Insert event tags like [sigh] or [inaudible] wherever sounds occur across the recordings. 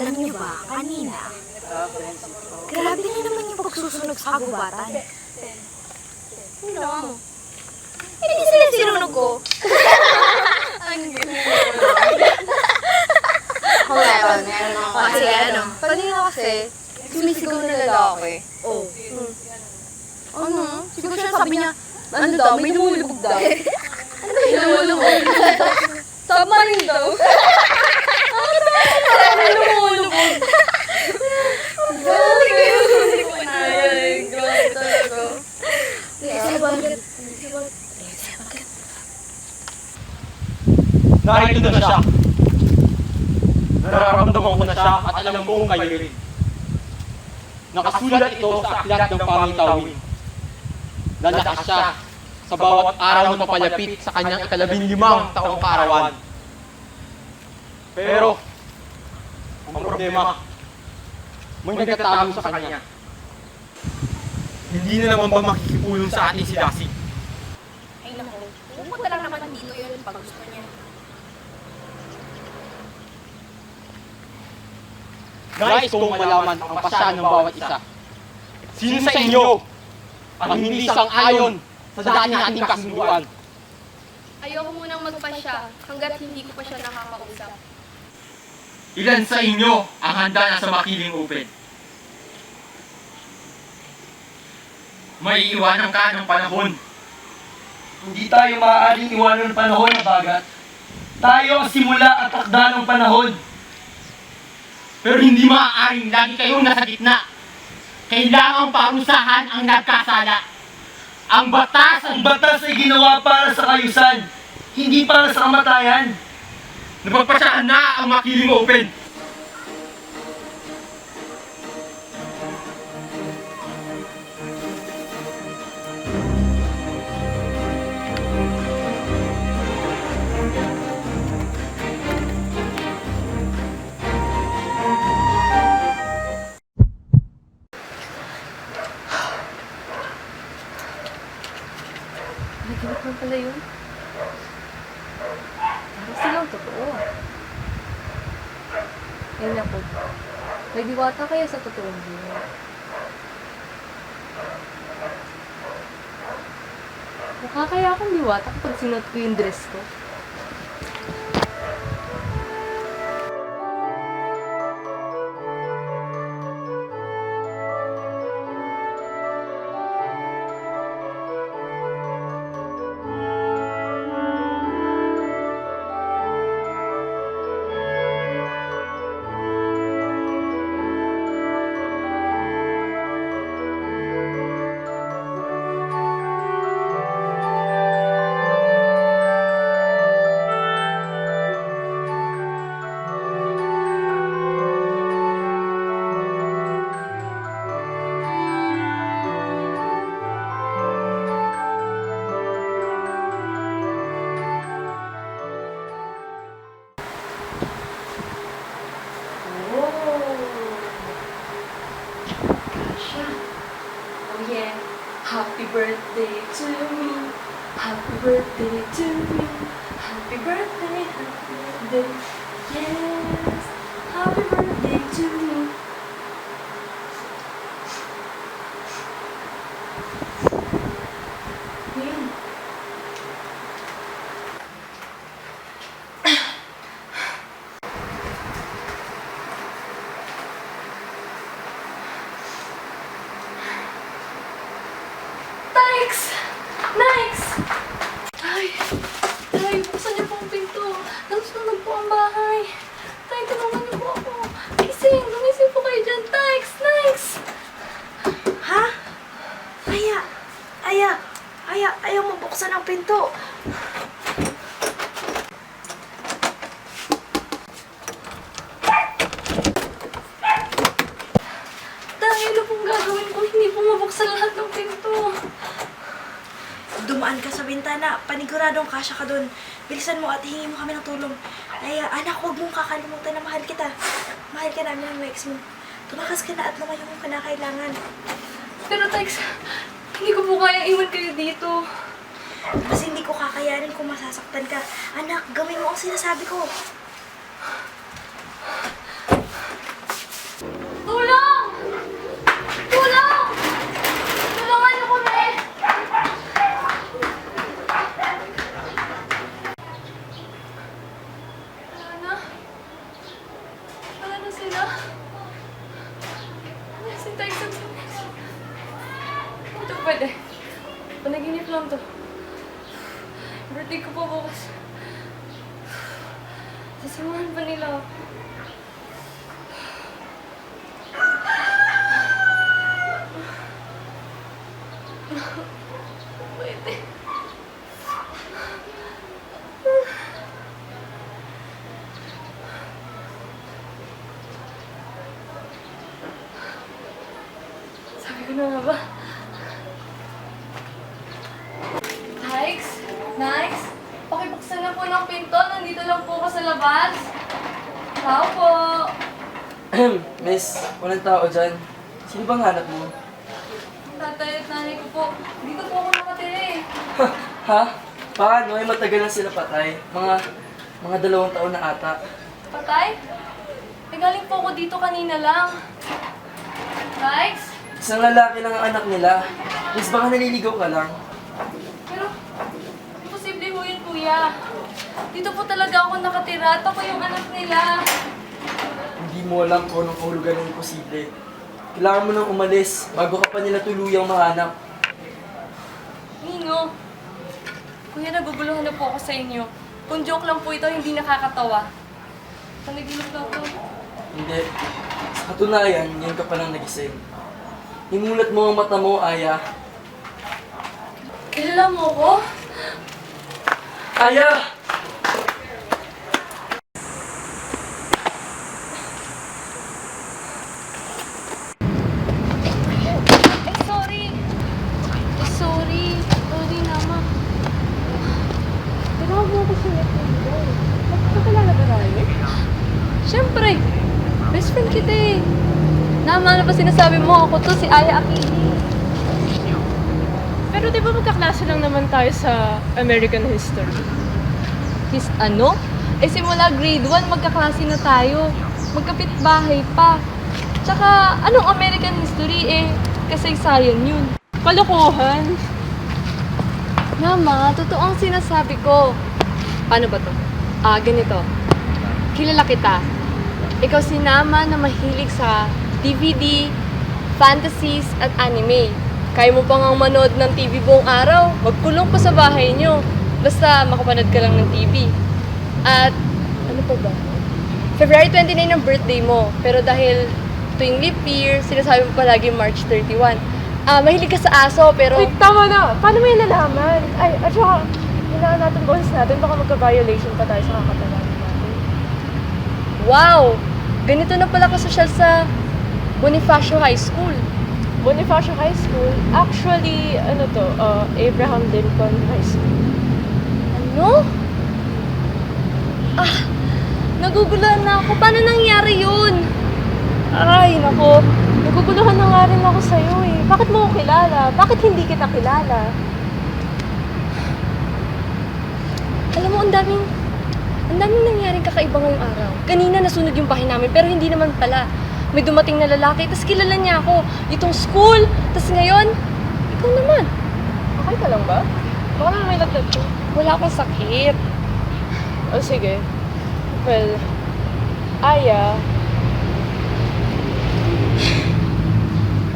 Alam niyo ba, kanina, grabe na naman yung pagsusunog sa kagubatan. Ginawa mo. Hindi sila sinunog ko. Ako meron, meron ako. Kasi ano? Kanina kasi, sumisigaw na lalaki. Oh. Ano? Siguro siya sabi niya, ano daw, may lumulubog daw. ano ba yung lumulubog? Submarine daw. May [laughs] lumulubog. Grabe kayo. Hindi ko inayay. Grabe talaga. Narito na siya. Nararamdaman ko na siya at alam kong kayo rin. Nakasulat ito sa aklat ng pangitawin. Lalakas siya sa bawat araw na papalapit sa kanyang ikalabing limang taong kaarawan. Pero, problema, may nagtatago sa kanya. Hindi na naman ba makikipulong sa atin si Lassie? Ay naku, pumunta lang naman dito yun pag gusto niya. Nais kong malaman ang pasya ng bawat isa. Sino sa inyo ang hindi sang-ayon sa dati nating kasunduan? Ayoko munang magpasya hanggat hindi ko pa siya nakakausap. Ilan sa inyo ang handa na sa makiling open? May iwanan ka ng panahon. Hindi tayo maaaring iwanan ng panahon na bagat. Tayo ang simula at takda ng panahon. Pero hindi maaaring lagi kayong nasa gitna. Kailangang parusahan ang nagkasala. Ang batas Ang batas ay ginawa para sa kayusan, hindi para sa kamatayan. Napagpasyahan na ang makiling open. Diwata kaya sa totoong buhay. Mukha kaya akong diwata kapag sinuot ko yung dress ko. To me. Happy birthday to me. Happy birthday, happy birthday. Yes. Happy birthday to me. Yun. Thanks! Nice! Ay, Tay, buksan niyo po ang pinto. Nasusunog po ang bahay. Tay, tulungan niyo po ako. Gising, gumising po kayo dyan. Thanks! Nice! Ha? Aya! Aya! Aya! Ayaw mabuksan ang pinto! Tay, ano pong gagawin ko? Hindi po mabuksan lahat ng pinto. Dumaan ka sa paniguradong kasya ka doon. Bilisan mo at hingi mo kami ng tulong. Ay, anak, huwag mong kakalimutan na mahal kita. Mahal ka namin ng ex mo. Tumakas ka na at lumayo kung kinakailangan. Pero Tex, hindi ko po kaya iwan kayo dito. Kasi hindi ko kakayanin kung masasaktan ka. Anak, gawin mo ang sinasabi ko. pwede. Panaginip lang to. Birthday ko pa bukas. Sasamahan pa nila. Pwede. Sabi ko na nga ba? Nikes? Nikes? Pakibuksan na po ng pinto. Nandito lang po ako sa labas. Tao po. Miss, walang tao dyan. Sino bang hanap mo? Tatay at nanay ko po. Dito po ako nakatira eh. ha? Paano? Ay matagal na sila patay. Mga, mga dalawang taon na ata. Patay? Eh, galing po ako dito kanina lang. Nikes? Isang lalaki lang ang anak nila. Miss, baka naliligaw ka lang. Pero, imposible ho yun, kuya. Dito po talaga ako nakatira at ako yung anak nila. Mo alam kung anong kahulugan ng imposible. Kailangan mo nang umalis bago ka pa nila tuluyang mahanap. Nino, kuya, naguguluhan na po ako sa inyo. Kung joke lang po ito, hindi nakakatawa. Panaginip lang to. Hindi. Sa katunayan, ngayon ka pa lang nagising. Imulat mo ang mata mo, Aya. Kilala mo ko? Aya! Ay, sorry. Ay, sorry. Sorry naman. Tinawag mo ako sa Nintendo. Magkakilala ba tayo? Siyempre, best friend kita eh. Nama, ano ba sinasabi mo? Ako to, si Aya Akili. Pero di ba magkaklase lang naman tayo sa American history? His ano? Eh simula grade 1, magkaklase na tayo. Magkapit bahay pa. Tsaka, anong American history eh? Kasaysayan yun. Kalokohan. Mama, totoo ang sinasabi ko. Paano ba to? Ah, ganito. Kilala kita. Ikaw si Nama na mahilig sa DVD, fantasies, at anime. Kaya mo pang ang manood ng TV buong araw. Magkulong pa sa bahay nyo. Basta makapanood ka lang ng TV. At, ano pa ba? February 29 ang birthday mo. Pero dahil tuwing leap year, sinasabi mo palagi March 31. Ah, mahilig ka sa aso, pero... Wait, tama na. Paano mo yan nalaman? Ay, at saka, kailangan natin boses natin. Baka magka-violation pa tayo sa kakatalan natin. Wow! Ganito na pala kasosyal sa Bonifacio High School. Bonifacio High School, actually, ano to, uh, Abraham Lincoln High School. Ano? Ah, naguguluhan na ako. Paano nangyari yun? Ay, nako. Naguguluhan na nga rin ako sa'yo eh. Bakit mo ako kilala? Bakit hindi kita kilala? Alam mo, ang daming, ang daming nangyaring kakaiba ngayong araw. Kanina nasunod yung bahay namin, pero hindi naman pala. May dumating na lalaki, tapos kilala niya ako. Itong school, tapos ngayon, ikaw naman. Okay ka lang ba? Baka naman may lagdag ko. Wala akong sakit. O sige. Well, Aya,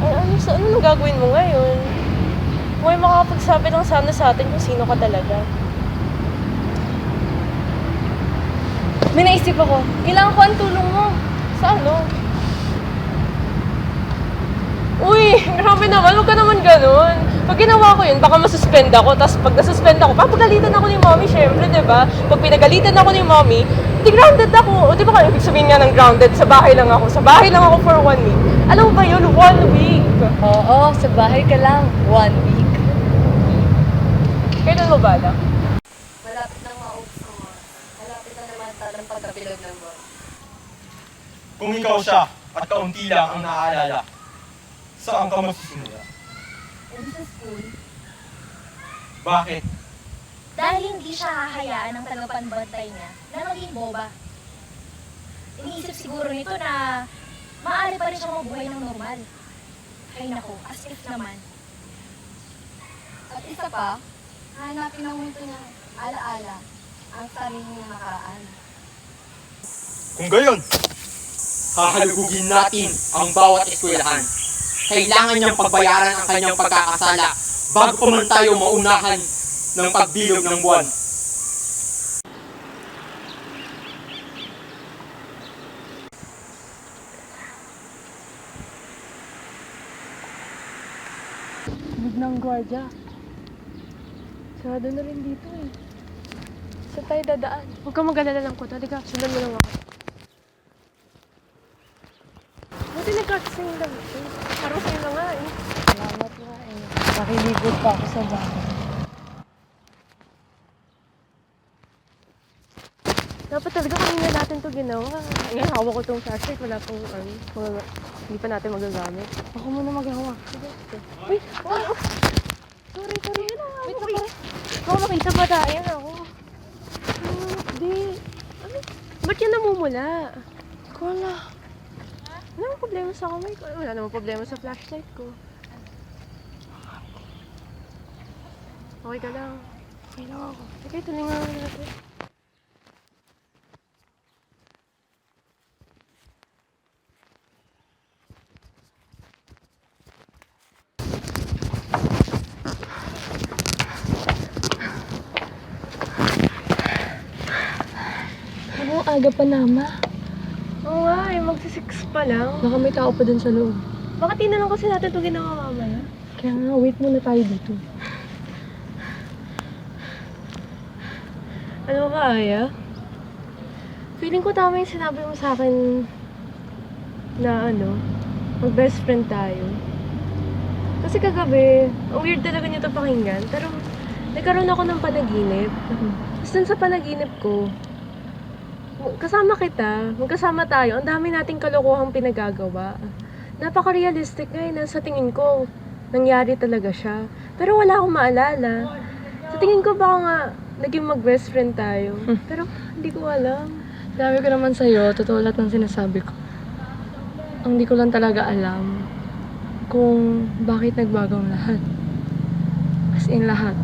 ay, ano, sa, ano nang gagawin mo ngayon? May makakapagsabi lang sana sa atin kung sino ka talaga. May naisip ako, kailangan ko ang tulong mo. Sa ano? Uy, grabe naman, huwag ka naman ganun. Pag ginawa ko yun, baka masuspend ako. Tapos pag nasuspend ako, papagalitan ako ni mommy, syempre, di ba? Pag pinagalitan ako ni mommy, di grounded ako. O di ba ibig sabihin nga ng grounded, sa bahay lang ako. Sa bahay lang ako for one week. Alam mo ba yun? One week. Oo, sa bahay ka lang. One week. Kailan mo bala? Malapit nang maubos ang oras. Malapit na naman talang pagkabilog ng buwan. Kung ikaw siya at kaunti lang ang naaalala, saan ka magsisimula? sa school, Bakit? dahil hindi siya hahayaan ng tagapanbantay niya na maging boba. Iniisip siguro nito na maaari pa rin siya mabuhay ng normal. Ay nako, as if naman. At isa pa, hanapin ng mundo niya alaala ang sarili niyang nakaraan. Kung gayon, hahalugugin natin ang bawat eskwelahan. Kailangan niyang pagbayaran ang kanyang pagkakasala bago pa man tayo maunahan ng pagbilog ng buwan. Huwag ng gwardiya. Sarado na rin dito eh. Saan tayo dadaan? Huwag kang mag-alala lang ko. Halika, sundan mo lang ako. Buti nagkakasing lang ito. Sa'yo na nga eh. Salamat nga eh. Nakiligot pa ako sa bahay. Dapat talaga kanina natin to ginawa. Ngayon, hawak ko tong flashlight. Wala pong, ano, mga, hindi pa natin magagamit. Ako muna maghawak. Sige. Uy! Uy! oh. Sorry, sorry. Wait, sorry. Baka makita pa tayo ako. Ah, Hindi. Ano? Ba't yan namumula? Ko wala. Wala namang problema sa kamay ko. Wala namang problema sa flashlight ko. Okay ka lang. Okay lang ako. Sige, tulingan natin. Ano, aga pa nama. Oo nga, eh, magsisix pa lang. Baka may tao pa dun sa loob. Na lang kasi natin ito ginawa mamaya? Kaya nga, wait muna tayo dito. Ano ka, Aya? Feeling ko tama yung sinabi mo sa akin na ano, mag-best friend tayo. Kasi kagabi, ang weird talaga nito pakinggan, pero nagkaroon ako ng panaginip. Tapos dun sa panaginip ko, kasama kita, magkasama tayo, ang dami nating kalokohang pinagagawa. Napaka-realistic nga yun, sa tingin ko, nangyari talaga siya. Pero wala akong maalala. Sa tingin ko baka nga, naging mag-best friend tayo. Pero hindi ko alam. Sabi ko naman sa'yo, totoo lahat ng sinasabi ko. Ang di ko lang talaga alam kung bakit nagbago ang lahat. As in lahat.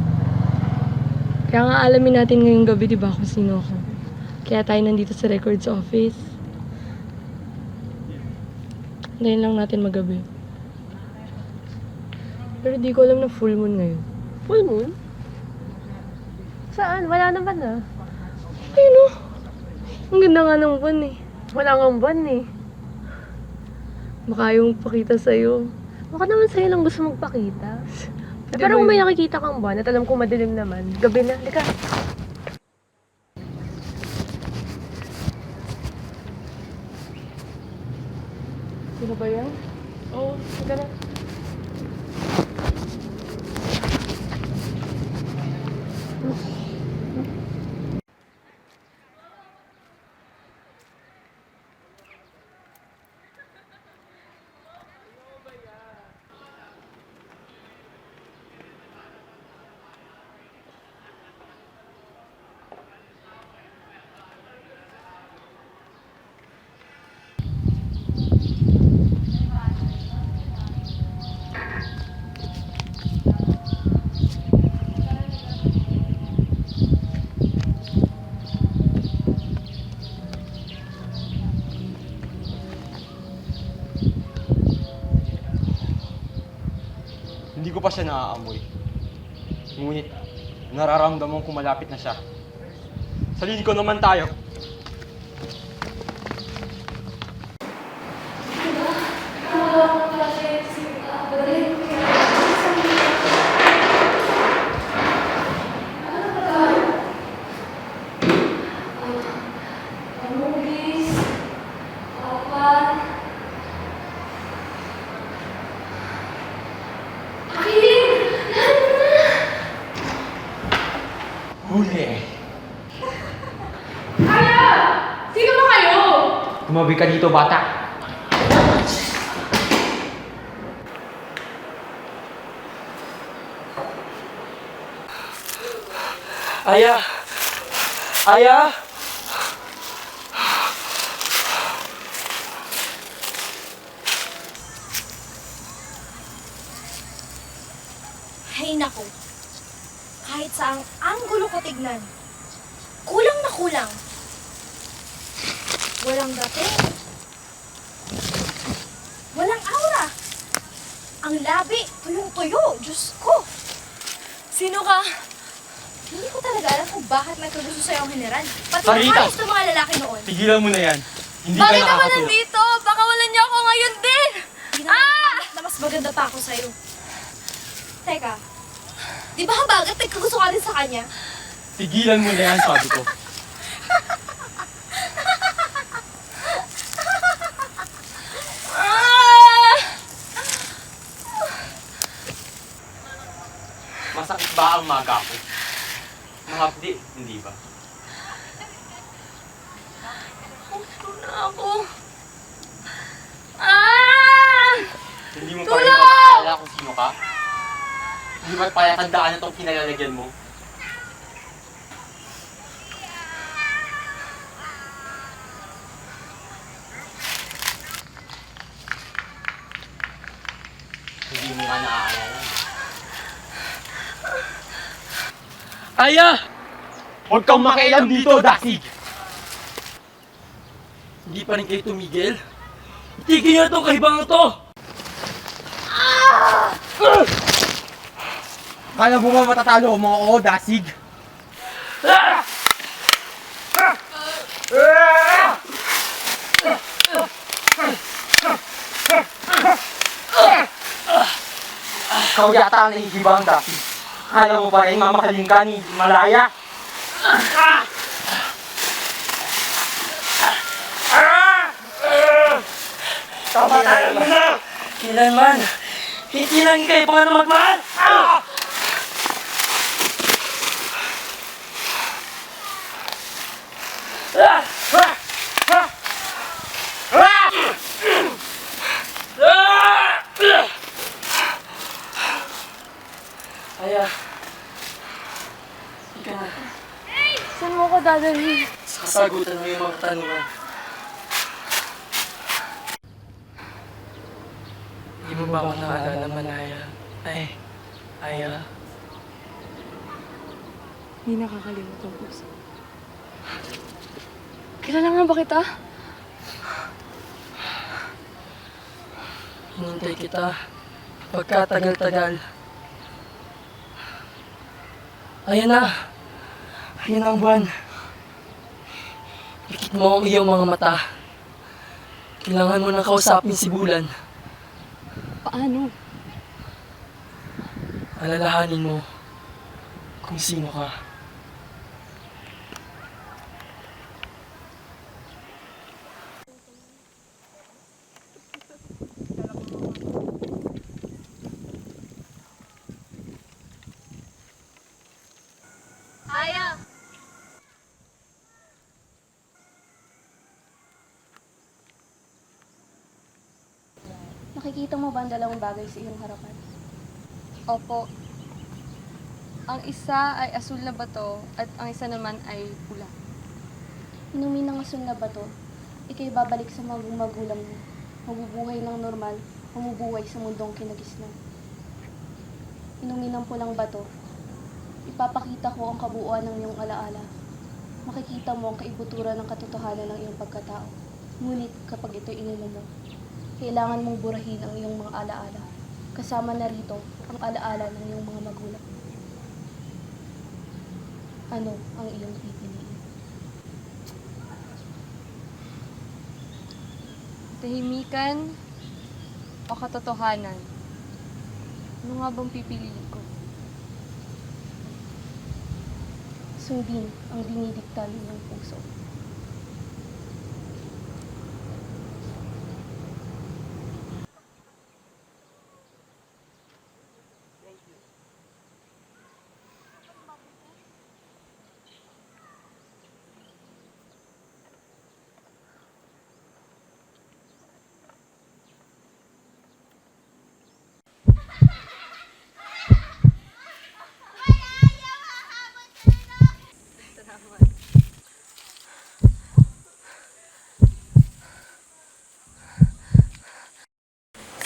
Kaya nga alamin natin ngayong gabi, di ba, kung sino ako. Kaya tayo nandito sa records office. Hintayin lang natin magabi. Pero di ko alam na full moon ngayon. Full moon? Saan? Wala naman ah. Ayun o. Ang ganda nga ng buwan eh. Wala nga buwan eh. Baka yung pakita sa'yo. Baka naman sa'yo lang gusto magpakita. [laughs] Pero kung may nakikita kang buwan at alam ko madilim naman, gabi na, di ko pa siya naaamoy. Ngunit, nararamdaman ko malapit na siya. Sarili ko naman tayo. Huli. Sino ba kayo? Tumabi ka dito, bata. Aya! Aya! Hay nako. Kahit sa ang anggulo ko tignan, kulang na kulang. Walang dating. Walang aura. Ang labi, tuyong-tuyo. Diyos ko. Sino ka? Hindi ko talaga alam kung bakit nagkagusto sa'yo ang general. Pati Sarita! ayos ng mga lalaki noon. Tigilan mo na yan. Hindi ka Bakit ako nakakatulog. nandito? Baka wala niyo ako ngayon din! Hindi ah! na mas maganda pa ako sa'yo. Teka, di ba habagat nagkagusto ka rin sa kanya? Tigilan mo na yan, sabi ko. Ah! Masakit ba ang maga ko? Mahapdi, hindi ba? na ako. Ah! Hindi mo pa rin Tulong! pagkakala kung sino ka? Hindi mo pa tandaan na itong kinalalagyan mo? Hindi mo nga naaalala. Aya! Huwag kang makialam dito, Dasig! Hindi pa rin kayo tumigil? Itigil niyo itong kahibangan to! Kala mo ba matatalo mo ako, Dasig? Ikaw yata ang nahihibang, Dasig. Kala mo ba rin mamakaling ka ni Malaya? Tama tayo muna! Kailanman, lang kayo paano magmahal! Ah! Ah! Ah! Ah! Ah! Ah! Aya, ika na. Saan mo ko dadalhin? Sasagutan mo yung mga katanungan. Hindi mo ba ako naalala, Manaya? Ay, Aya. Hindi nakakalimot ang puso. Kilala nga ba kita? Hinintay kita. Pagkatagal-tagal. Ayan na. Ayan ang buwan. Mo ang iyong mga mata. Kailangan mo na kausapin si Bulan. Paano? Alalahanin mo kung sino ka. Nakikita mo ba ang dalawang bagay sa iyong harapan? Opo. Ang isa ay asul na bato at ang isa naman ay pula. Inumin ng asul na bato, ikay babalik sa mga magulang mo. Mabubuhay ng normal, mamubuhay sa mundong kinagisnan. Inumin ng pulang bato, ipapakita ko ang kabuuan ng iyong alaala. Makikita mo ang kaibuturan ng katotohanan ng iyong pagkatao. Ngunit kapag ito ininom mo, kailangan mong burahin ang iyong mga alaala. Kasama na rito ang alaala ng iyong mga magulang. Ano ang iyong pipiliin? Tahimikan o katotohanan? Ano nga bang pipiliin ko? Sundin ang dinidikta ng iyong puso.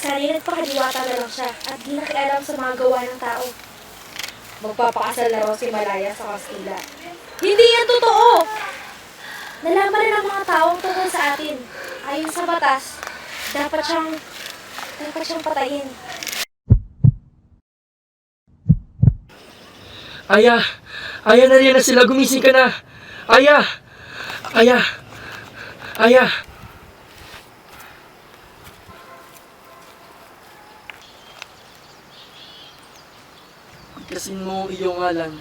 Sana'y nagpakadiwata na lang siya at di nakialam sa mga gawa ng tao. Magpapakasal na raw si Malaya sa Kastila. Hindi yan totoo! Nalaman na ng mga taong tungkol sa atin. Ayon sa batas, dapat siyang, dapat siyang patayin. Aya! Aya, nariyan na sila. Gumising ka na. Aya! Aya! Aya! Pagkasin mo iyong ngalan.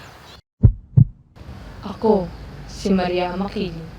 Ako, si Maria Makili.